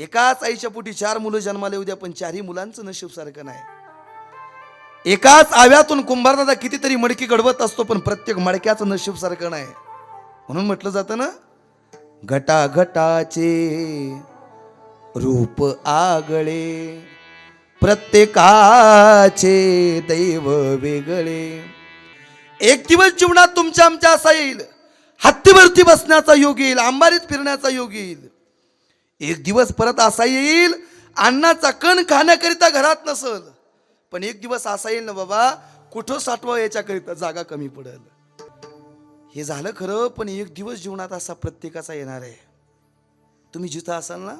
एकाच आईच्या पोटी चार मुलं जन्माले उद्या पण चारही मुलांचं नशीब सारखं नाही. एकाच आव्यातून कुंभारदादा कितीतरी मडकी घडवत असतो पण प्रत्येक मडक्याचं नशीब सारखं नाही. म्हणून म्हटलं जातं ना घटा घटाचे रूप आगळे प्रत्येकाचे दैव वेगळे. एक दिवस जीवनात तुमच्या आमच्या असा येईल हत्तीवरती बसण्याचा योग येईल अंबारीत फिरण्याचा योग येईल. एक दिवस परत असा येईल अन्नाचा कण खाण्याकरिता घरात नसल. पण एक दिवस असा येईल ना बाबा कुठं साठवा याच्याकरिता जागा कमी पडेल. हे झालं खरं पण एक दिवस जीवनात असा प्रत्येकाचा येणार आहे. तुम्ही जिथं असाल ना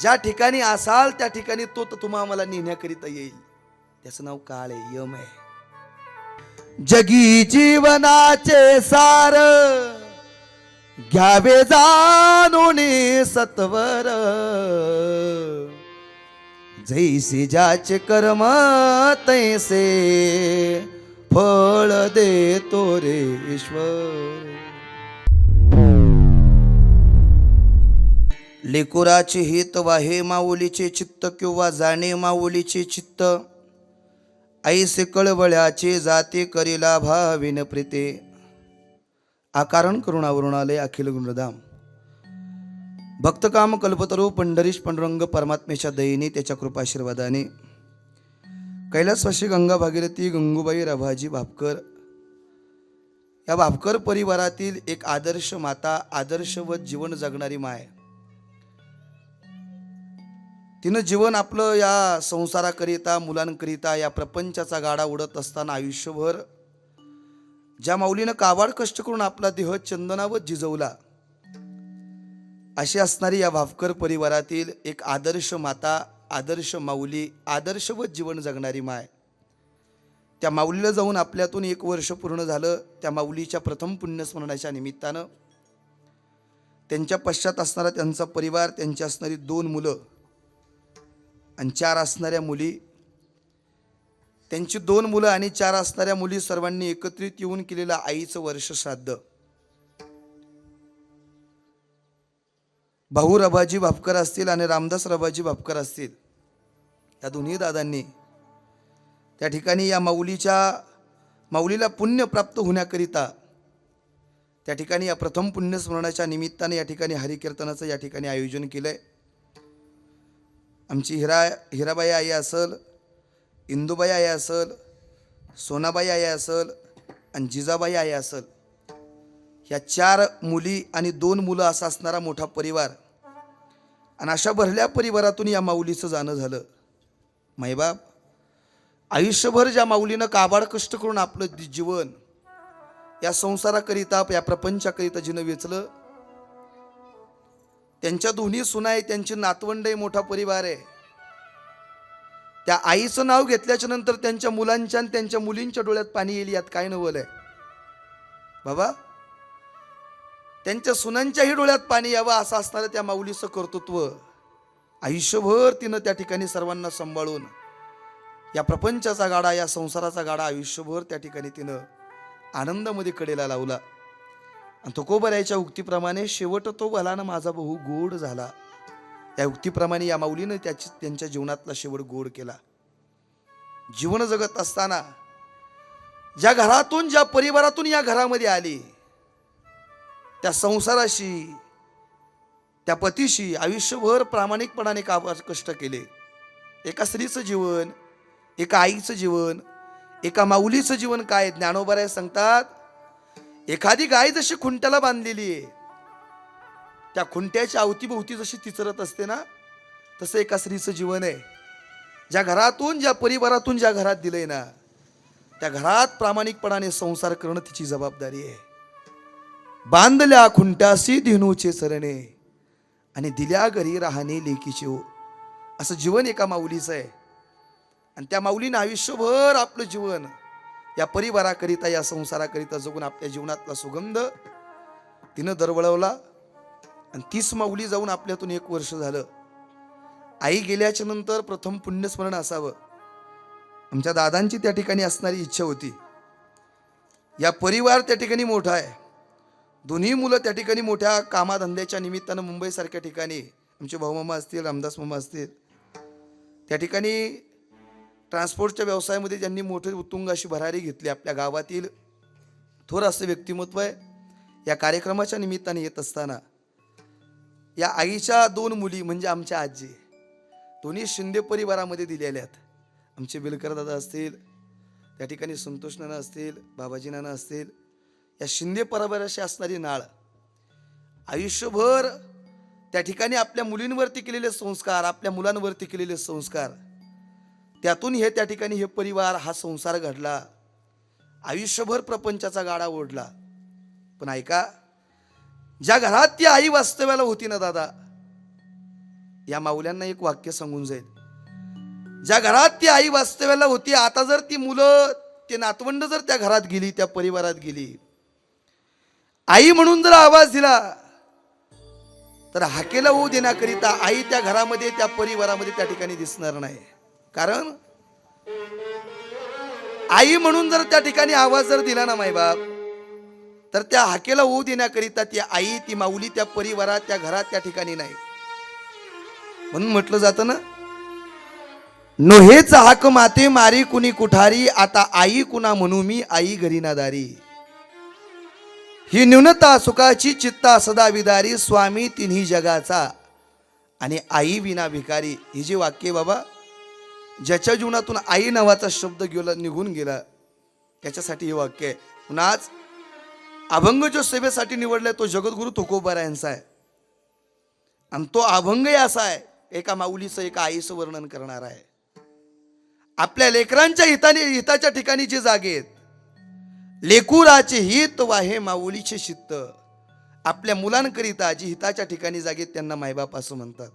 ज्या ठिकाणी असाल त्या ठिकाणी तो तर तुम्हा आम्हाला नेण्याकरिता येईल. त्याचं नाव काळ आहे यम आहे. जगी जीवनाचे सार. घ्यावे जाणूने सत्वर. जैसे ज्याचे कर्म तैसे फळ देतो रे ईश्वर. लेकुराचे हित वाहे माऊलीचे चित्त किंवा जाणे माऊलीचे चित्त. ऐसे कळवळ्याचे जाते करिला भाविन प्रीते. आकारण करुणावरुणालय अखिल गुणधाम. भक्तकाम कल्पतरू पंढरीश पंडुरंग परमात्मेच्या दयेने त्याच्या कृपाशीर्वादाने. कैलासवाशी गंगा भागीरथी गंगूबाई रभाजी भापकर. या भापकर परिवारातील एक आदर्श माता आदर्शवत जीवन जगणारी माय. तिनं जीवन आपलं या संसाराकरिता मुलांकरिता या प्रपंचाचा गाडा उडत असताना आयुष्यभर ज्या माऊलीनं काबाड कष्ट करून आपला देह चंदनावर जिजवला अशी असणारी या भावकर परिवारातील एक आदर्श माता आदर्श माऊली आदर्शवत जीवन जगणारी माय. त्या माऊलीला जाऊन आपल्यातून एक वर्ष पूर्ण झालं त्या माऊलीच्या प्रथम पुण्यस्मरणाच्या निमित्तानं. त्यांच्या पश्चात असणारा त्यांचा परिवार त्यांची असणारी दोन मुलं आणि चार असणाऱ्या मुली त्यांची दोन मुलं आणि चार असणाऱ्या मुली सर्वांनी एकत्रित येऊन केलेलं आईचं वर्ष श्राद्ध. भाऊ रबाजी भापकर असतील आणि रामदास रबाजी भापकर असतील या दोन्ही दादांनी त्या ठिकाणी या माऊलीच्या माऊलीला पुण्य प्राप्त होण्याकरिता त्या ठिकाणी या प्रथम पुण्यस्मरणाच्या निमित्ताने या ठिकाणी हरिकीर्तनाचं या ठिकाणी आयोजन केलं आहे आमची हिरा हिराबाई आई असल इंदुबाई आई असल सोनाबाई आई असल आणि जिजाबाई आई असल. ह्या चार मुली आणि दोन मुलं असा असणारा मोठा परिवार. आणि अशा भरल्या परिवारातून या माऊलीचं जाणं झालं. माईबाप आयुष्यभर ज्या माऊलीनं काबाड कष्ट करून आपलं जीवन या संसाराकरिता या प्रपंचाकरिता जिनं वेचलं त्यांच्या दोन्ही सुना आहे त्यांची नातवंड मोठा परिवार आहे. त्या आईचं नाव घेतल्याच्या नंतर त्यांच्या मुलांच्या आणि त्यांच्या मुलींच्या डोळ्यात पाणी येईल यात काय नवल आहे? बाबा त्यांच्या सुनांच्याही डोळ्यात पाणी यावं असं असणारं त्या माऊलीचं कर्तृत्व आयुष्यभर तिनं त्या ठिकाणी सर्वांना सांभाळून या प्रपंचाचा गाडा या संसाराचा गाडा आयुष्यभर त्या ठिकाणी तिनं आनंदामध्ये कडेला लावला. आणि तुकोबरायच्या उक्तीप्रमाणे शेवट तो भलानं माझा बहु गोड झाला. या युक्तीप्रमाणे या माऊलीनं त्याची त्यांच्या जीवनातला शेवट गोड केला. जीवन जगत असताना ज्या घरातून ज्या परिवारातून या घरामध्ये आली त्या संसाराशी त्या पतीशी आयुष्यभर प्रामाणिकपणाने का कष्ट केले. एका स्त्रीचं जीवन एका आईचं जीवन एका माऊलीचं जीवन काय? ज्ञानोबराय सांगतात एखादी गाय जशी खुंट्याला बांधलेली आहे त्या खुंट्याच्या अवतीभोवती जशी तिचरत असते ना तसं एका स्त्रीचं जीवन आहे. ज्या घरातून ज्या परिवारातून ज्या घरात दिलंय ना त्या घरात प्रामाणिकपणाने संसार करणं तिची जबाबदारी आहे. बांधल्या खुंट्यासी धेनूचे सरणे आणि दिल्या घरी राहणे लेकीचे हो असं जीवन एका माऊलीचं आहे. आणि त्या माऊलीनं आयुष्यभर आपलं जीवन या परिवाराकरिता या संसाराकरिता जगून आपल्या जीवनातला सुगंध तिनं दरवळवला. आणि तीच माऊली जाऊन आपल्यातून एक वर्ष झालं. आई गेल्याच्यानंतर प्रथम पुण्यस्मरण असावं. आमच्या दादांची त्या ठिकाणी असणारी इच्छा होती. या परिवार त्या ठिकाणी मोठा आहे. दोन्ही मुलं त्या ठिकाणी मोठ्या कामाधंद्याच्या निमित्तानं मुंबईसारख्या ठिकाणी आमचे भाऊमामा असतील रामदास मामा असतील. त्या ठिकाणी ट्रान्सपोर्टच्या व्यवसायामध्ये ज्यांनी मोठे उत्तुंग अशी भरारी घेतली आपल्या गावातील थोर असं व्यक्तिमत्व आहे. या कार्यक्रमाच्या निमित्ताने येत असताना या आईच्या दोन मुली म्हणजे आमच्या आजी. दोन्ही शिंदे परिवारामध्ये दिलेल्या आहेत. आमचे बिलकर दादा असतील त्या ठिकाणी संतोष नाना असतील बाबाजी नाना असतील या शिंदे परिवाराशी असणारी नाळ. आयुष्यभर त्या ठिकाणी आपल्या मुलींवरती केलेले संस्कार आपल्या मुलांवरती केलेले संस्कार त्यातून हे त्या ठिकाणी हे परिवार हा संसार घडला. आयुष्यभर प्रपंचाचा गाडा ओढला. पण ऐका ज्या घरात ती आई वास्तव्याला होती ना दादा. या माऊल्यांना एक वाक्य सांगून जाईल. ज्या घरात ती आई वास्तव्याला होती. आता जर ती मुलं ते नातवंड जर त्या घरात गेली त्या परिवारात गेली. आई म्हणून जर आवाज दिला तर हाकेला होऊ देण्याकरिता आई त्या घरामध्ये त्या परिवारामध्ये त्या ठिकाणी दिसणार नाही. कारण आई म्हणून जर त्या ठिकाणी आवाज जर दिला ना मायबाप तर त्या हाकेला होऊ देण्याकरिता ती आई ती माऊली त्या परिवारात त्या घरात त्या ठिकाणी नाही. म्हणून म्हटलं जातं ना नोहेच हाक माते मारी कुणी कुठारी आता आई कुणा म्हणू मी आई घरी ही न्यूनता सुखाची चित्ता सदा विदारी स्वामी तिन्ही जगाचा. आणि आई विना भिकारी ही जी वाक्य बाबा ज्याच्या जीवनातून आई नावाचा शब्द गेला निघून गेला त्याच्यासाठी हे वाक्य आहे. म्हणून आज अभंग जो सेवेसाठी निवडलाय तो जगद्गुरु तुकोबारा यांचा आहे. आणि तो अभंगही असा आहे एका माऊलीचं एका आईचं वर्णन करणार आहे. आपल्या लेकरांच्या हिताने हिताच्या ठिकाणी जे जागे आहेत लेकुराचे हित वाहे माऊलीचे शित्त. आपल्या मुलांकरिता जी हिताच्या ठिकाणी जागेत त्यांना मायबाप असं म्हणतात.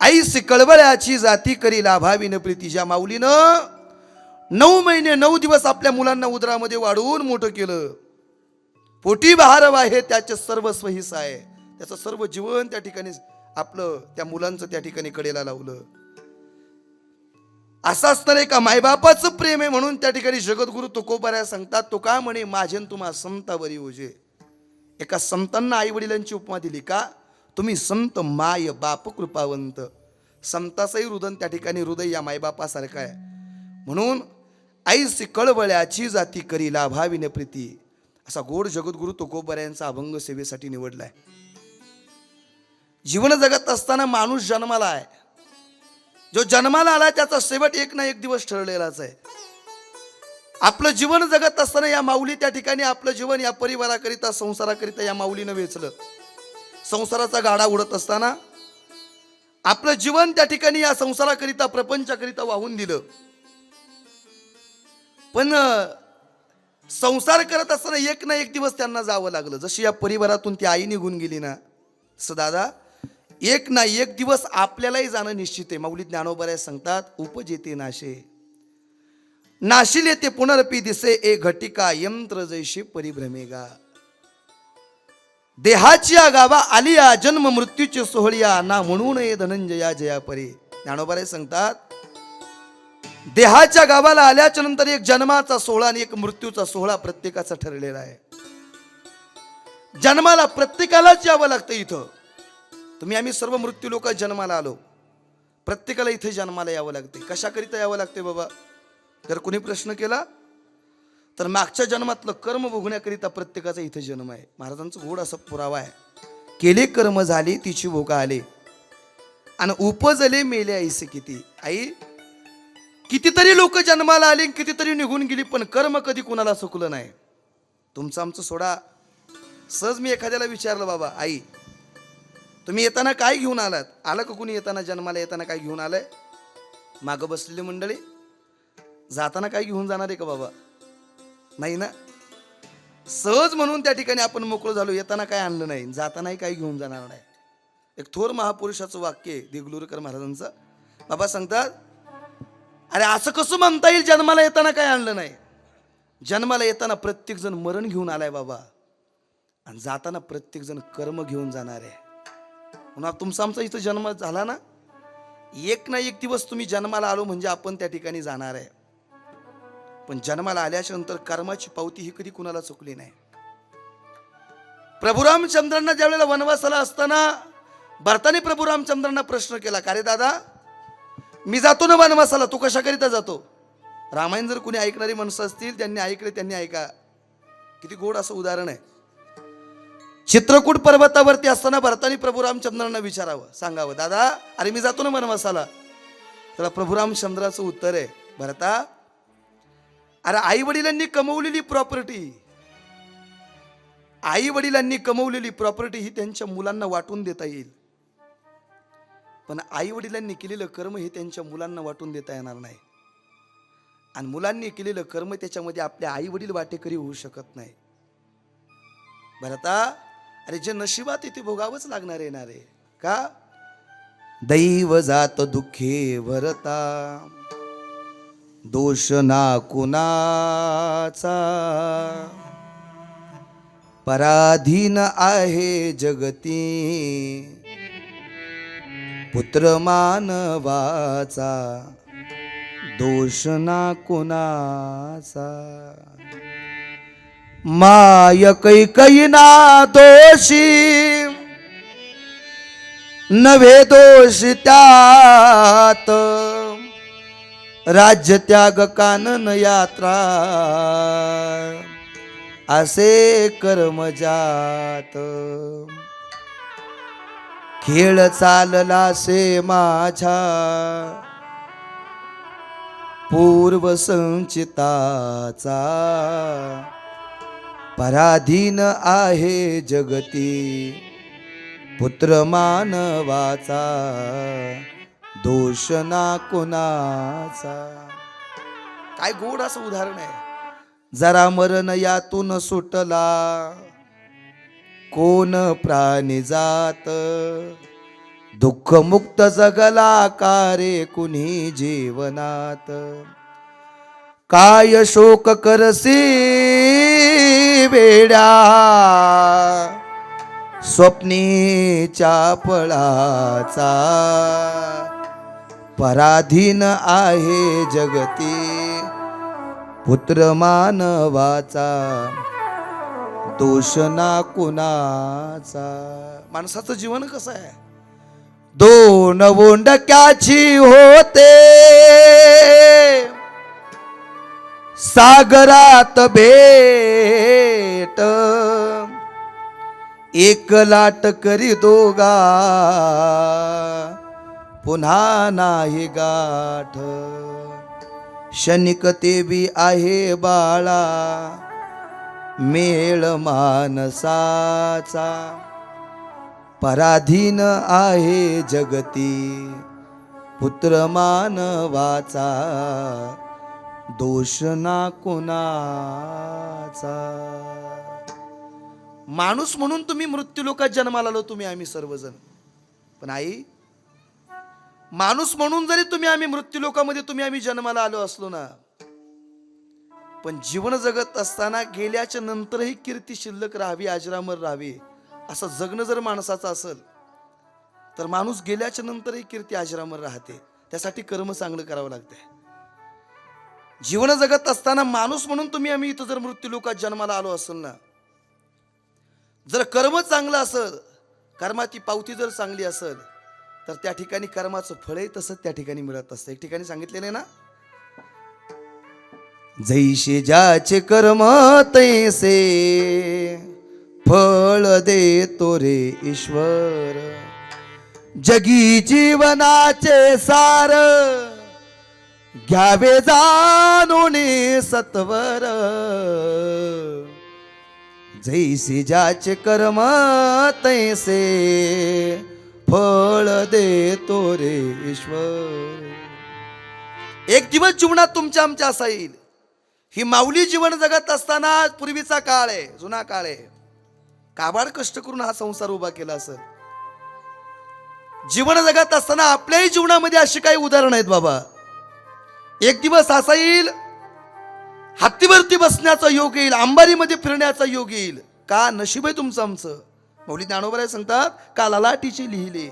आई कळवळ्याची जाती करी लाभाविन प्रीती ज्या माऊलीनं नऊ महिने नऊ दिवस आपल्या मुलांना उदरामध्ये वाढवून मोठं केलं. पोटी बहारव आहे त्याचे सर्वस्व हिस्सा आहे. त्याचं सर्व जीवन त्या ठिकाणी आपलं त्या मुलांचं त्या ठिकाणी कडेला लावलं. असं असणार एका का मायबापाचं प्रेम आहे म्हणून त्या ठिकाणी जगद्गुरु तुकोबाऱ्या सांगतात तो का म्हणे माझेन तुम्हा संतावरी ओझे. एका संतांना आई वडिलांची उपमा दिली का? तुम्ही संत माय बाप कृपावंत. संताचंही हृदय त्या ठिकाणी हृदय या मायबापासारखं आहे. म्हणून आईस कळवळ्याची जाती करी लाभाविन प्रीती. असा गोड जगद्गुरु तुकोबाऱ्यांचा अभंग सेवेसाठी निवडलाय. जीवन जगत असताना माणूस जन्माला आहे. जो जन्माला आला त्याचा शेवट एक ना एक दिवस ठरलेलाच आहे. आपलं जीवन जगत असताना या माऊली त्या ठिकाणी आपलं जीवन या परिवाराकरिता संसाराकरिता या माऊलीनं वेचलं. संसाराचा गाडा उडत असताना आपलं जीवन त्या ठिकाणी या संसाराकरिता प्रपंचाकरिता वाहून दिलं. पण संसार करत असताना एक ना एक दिवस त्यांना जावं लागलं. जशी या परिवारातून ती आई निघून गेली ना तसं दादा एक ना एक दिवस आपल्यालाही जाणं निश्चित आहे. माऊली ज्ञानोबऱ्या सांगतात उपजेते नाशे. नाशिल येते पुनरपी दिसे ए घटिका यंत्र जैशी परिभ्रमेगा. देहाची या गावा आलिया जन्म मृत्यूची सोहळिया ना म्हणून ये धनंजया जया परी ज्ञानोबारे सांगतात देहाच्या गावाला आल्याच्यानंतर एक जन्माचा सोहळा आणि एक मृत्यूचा सोहळा प्रत्येकाचा ठरलेला आहे. जन्माला प्रत्येकालाच यावं लागतं इथं. तुम्ही आम्ही सर्व मृत्यू लोक जन्माला आलो. प्रत्येकाला इथे जन्माला यावं लागते. कशाकरिता यावं लागते बाबा? जर कोणी प्रश्न केला तर मागच्या जन्मातलं कर्म भोगण्याकरिता प्रत्येकाचा इथे जन्म आहे. महाराजांचं गोड असा पुरावा आहे. केले कर्म झाले तिची भोगा आले. आणि उपजले मेले आईसे किती? आई कितीतरी लोक जन्माला आले कितीतरी निघून गेली पण कर्म कधी कुणाला सुकलं नाही? तुमचं आमचं सोडा. सहज मी एखाद्याला विचारलं बाबा आई तुम्ही येताना काय घेऊन आलात? आलं का कुणी येताना जन्माला येताना काय घेऊन आलंय? मागं बसलेली मंडळी जाताना काय घेऊन जाणार आहे का बाबा? नाही ना. सहज म्हणून त्या ठिकाणी आपण मोकळं झालो येताना काय आणलं नाही जातानाही काही घेऊन जाणार नाही. एक थोर महापुरुषाचं वाक्य आहे देगलूरकर महाराजांचं. बाबा सांगतात अरे असं कसं म्हणता येईल? जन्माला येताना काय आणलं नाही? जन्माला येताना प्रत्येकजण मरण घेऊन आलाय बाबा. आणि जाताना प्रत्येकजण कर्म घेऊन जाणार आहे. म्हणून तुमचा आमचा इथं जन्म झाला ना? एक ना एक दिवस तुम्ही जन्माला आलो म्हणजे आपण त्या ठिकाणी जाणार आहे. पण जन्माला आल्याच्यानंतर कर्माची पावती ही कधी कुणाला चुकली नाही. प्रभू रामचंद्रांना ज्यावेळेला वनवासाला असताना भरताने प्रभू रामचंद्रांना प्रश्न केला का रे दादा? मी जातो ना वनवासाला तू कशाकरिता जातो? रामायण जर कुणी ऐकणारी माणसं असतील त्यांनी ऐकले त्यांनी ऐका. किती गोड असं उदाहरण आहे. चित्रकूट पर्वतावरती असताना भरतानी प्रभू रामचंद्रांना विचारावं सांगावं दादा अरे मी जातो ना वनवासाला. त्याला प्रभू रामचंद्राचं उत्तर आहे भरता अरे आई वडिलांनी कमवलेली प्रॉपर्टी आई वडिलांनी कमवलेली प्रॉपर्टी ही त्यांच्या मुलांना वाटून देता येईल. पण आईवडिलांनी केलेलं कर्म हे त्यांच्या मुलांना वाटून देता येणार नाही. आणि मुलांनी केलेलं कर्म त्याच्यामध्ये आपले आई वडील वाटेकरी होऊ शकत नाही. भरता अरे जे नशिबात येते भोगावंच लागणार येणार आहे का? दैव जात दुःखे भरता दोष ना कुणाचा पराधीन आहे जगती. पुत्र मानवाचा दोष ना कुणाचा. माय कैकईना दोषी नव्हे दोष त्यात. राज्य त्याग कानन यात्रा असे कर्मजात खेळ चालला से माझ्या पूर्व संचिताचा पराधीन आहे जगती पुत्र मानवाचा दोष ना कोणाचा. काय गोड असं उदाहरण आहे. जरा मरण यातून सुटला. कोण प्राणी जात? दुःख मुक्त जगला कारे कुणी जीवनात? काय शोक करसी वेड्या? स्वप्नीच्या पळाचा पराधीन आहे जगती पुत्र मानवाचा. दोष ना कुणाचा. माणसाचं जीवन कसं आहे? दोन वोंडक्याची होते. सागरात भेट. एक लाट करी दोगा पुन्हा नाही गाठ. शनिक ते बी आहे बाळा. मेळ मानसाचा पराधीन आहे जगती पुत्र मानवाचा दोष ना कोणाचा. माणूस म्हणून तुम्ही मृत्यू लोकात जन्माला आलो तुम्ही आम्ही सर्वजण. पण आई माणूस म्हणून जरी तुम्ही आम्ही मृत्यू लोकामध्ये तुम्ही आम्ही जन्माला आलो असलो ना पण जीवन जगत असताना गेल्याच्या नंतरही कीर्ती शिल्लक राहावी अजरामर राहावी असं जगणं जर माणसाचं असेल तर माणूस गेल्याच्या नंतरही कीर्ती अजरामर राहते. त्यासाठी कर्म चांगलं करावं लागतंय. जीवन जगत असताना माणूस म्हणून तुम्ही आम्ही इथं जर मृत्यू लोकात जन्माला आलो असेल ना जर कर्म चांगलं असेल कर्माची पावती जर चांगली असेल तर त्या ठिकाणी कर्माचं फळही तसंच त्या ठिकाणी मिळत असतं. एक ठिकाणी सांगितलेलं आहे ना जैसे ज्याचे कर्म तैसे फळ देतो रे ईश्वर. जगी जीवनाचे सार घ्यावे जाणून सत्वर. जैसे ज्याचे कर्म तैसे फळ देतो रे ईश्वर. एक दिवस जीवनात तुमच्या आमच्या असा येईल. ही माऊली जीवन जगत असताना पूर्वीचा काळ आहे जुना काळ आहे. काबाड कष्ट करून हा संसार उभा केला असं जीवन जगत असताना आपल्याही जीवनामध्ये अशी काही उदाहरणं आहेत बाबा. एक दिवस असा येईल हत्तीवरती बसण्याचा योग येईल अंबारीमध्ये फिरण्याचा योग येईल. का? नशीब आहे तुमचं आमचं. मौली ज्ञानोबराय सांगतात का ललाटीचे लिहिले.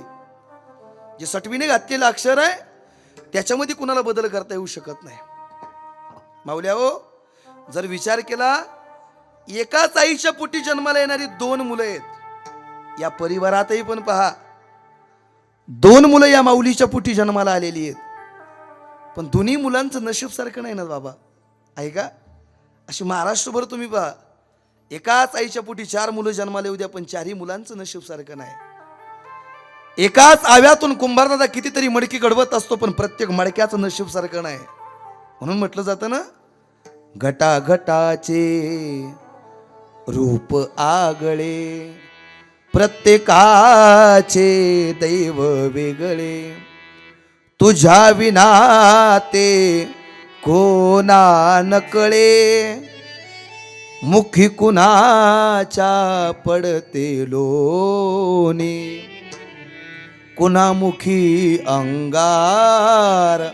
जे सटवीने घातलेलं अक्षर आहे त्याच्यामध्ये कुणाला बदल करता येऊ शकत नाही. माऊल्या हो जर विचार केला एकाच आईच्या पोटी जन्माला येणारी दोन मुलं आहेत. या परिवारातही पण पहा दोन मुलं या माऊलीच्या पोटी जन्माला आलेली आहेत. पण दोन्ही मुलांचं नशीब सारखं नाही ना बाबा? आहे का? अशी महाराष्ट्रभर तुम्ही पहा एकाच आईच्या पोटी चार मुलं जन्माला येऊ द्या पण चारही मुलांचं नशीब सारखं नाही. एकाच आव्यातून कुंभारदादा कितीतरी मडकी घडवत असतो पण प्रत्येक मडक्याचं नशीब सारखं नाही. म्हणून म्हटलं जातं ना घटाघटाचे रूप आगळे प्रत्येकाचे दैव वेगळे. तुझ्या विना ते कोणा नकळे मुखी कुणाच्या पडते लोणी? कुणामुखी अंगार?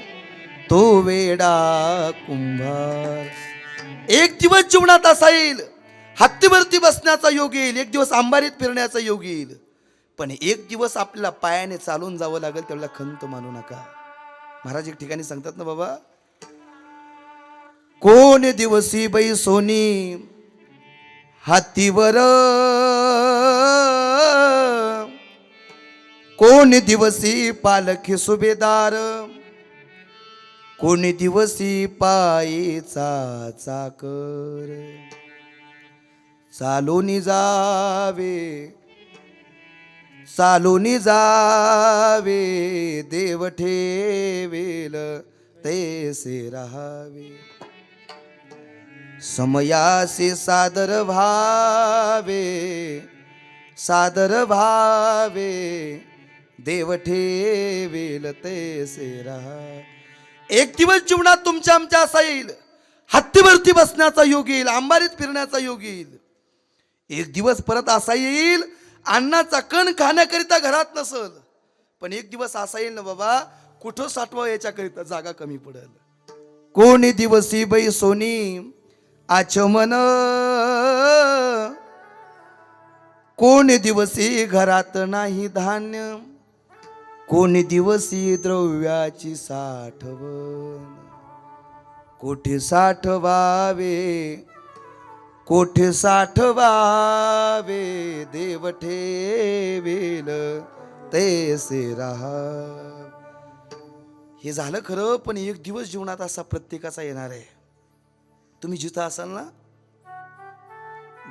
तो वेडा कुंभार. एक दिवस जीवनात असा येईल हत्तीवरती बसण्याचा योग येईल एक दिवस अंबारीत फिरण्याचा योग येईल. पण एक दिवस आपल्याला पायाने चालून जावं लागेल त्यावेळेला खंत मानू नका. महाराज एक ठिकाणी सांगतात ना बाबा कोण दिवसी बाई सोनी हातीवर? कोण दिवसी पालखी सुभेदार? कोणी दिवसी पायीचा चाकर? चालून जावे चालून जावे देव ठेवेल तैसे राहावे. समयासे सादर भावे सादर भावे देव ठेवेल तैसे राहावे. एक दिवस जीवनात तुमच्या आमच्या असा येईल. हत्तीवरती बसण्याचा योग येईल आंबारीत फिरण्याचा योग येईल. एक दिवस परत असा येईल अन्नाचा कण खाण्याकरिता घरात नसल. पण एक दिवस असा येईल ना बाबा कुठं साठवा याच्याकरिता जागा कमी पडेल. कोणी दिवसी बाई सोनी आचमन. कोणी दिवसी घरात नाही धान्य. कोणी दिवसी द्रव्याची साठवण? कोठे साठवावे? कोठे साठवावे? देव ठेवेल तैसे राहा हे झालं खरं पण एक दिवस जीवनात असा प्रत्येकाचा येणार आहे. तुम्ही जिथं असाल ना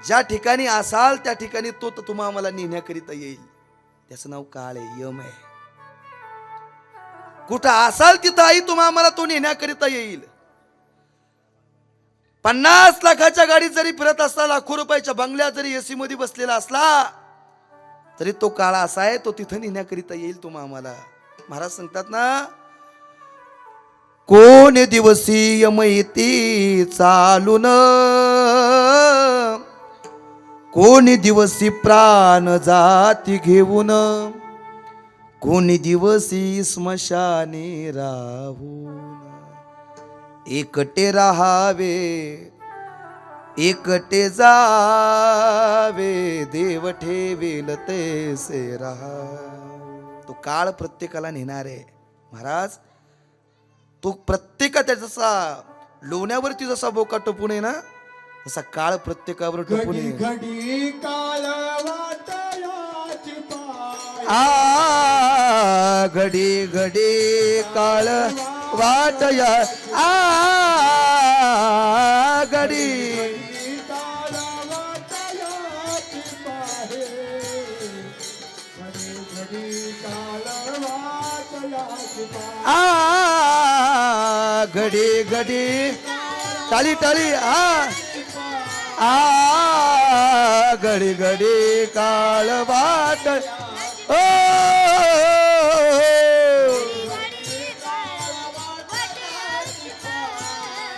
ज्या ठिकाणी असाल त्या ठिकाणी तो तर तुम्हाला नेण्याकरिता येईल. त्याचं नाव काळ आहे यम आहे. कुठं असाल तिथं आई तुम्हा आम्हाला तो नेण्याकरिता येईल. पन्नास लाखाच्या गाडीत जरी फिरत असला लाखो रुपयाच्या बंगल्यात जरी एसी मध्ये बसलेला असला तरी तो काळा असा आहे तो तिथं नेण्याकरिता येईल तुम्हा आम्हाला. महाराज सांगतात ना कोण दिवसी चालू चालून कोणी दिवसी प्राण जाती घेऊन कोणी दिवसी स्मशानी राहून एकटे राहावे एकटे जावे देव ठेवेल तैसे राहा तो काळ प्रत्येकाला नेणार आहे. महाराज तो प्रत्येकाच्या जसा लोण्यावरती जसा बोका टपून आहे ना तसा काळ प्रत्येकावर टपून आहे. आ घडी घडी काळ वाटया. आ घडी. आ घडी घडी. टाळी टाळी. आ आ घडी घडी काळ वाट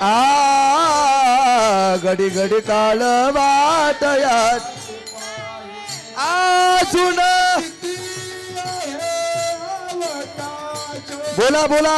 आ घडी घडी काळ वाटयात. आसून बोला बोला.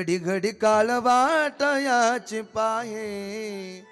घडी घडी काळ वाट याची पाहे.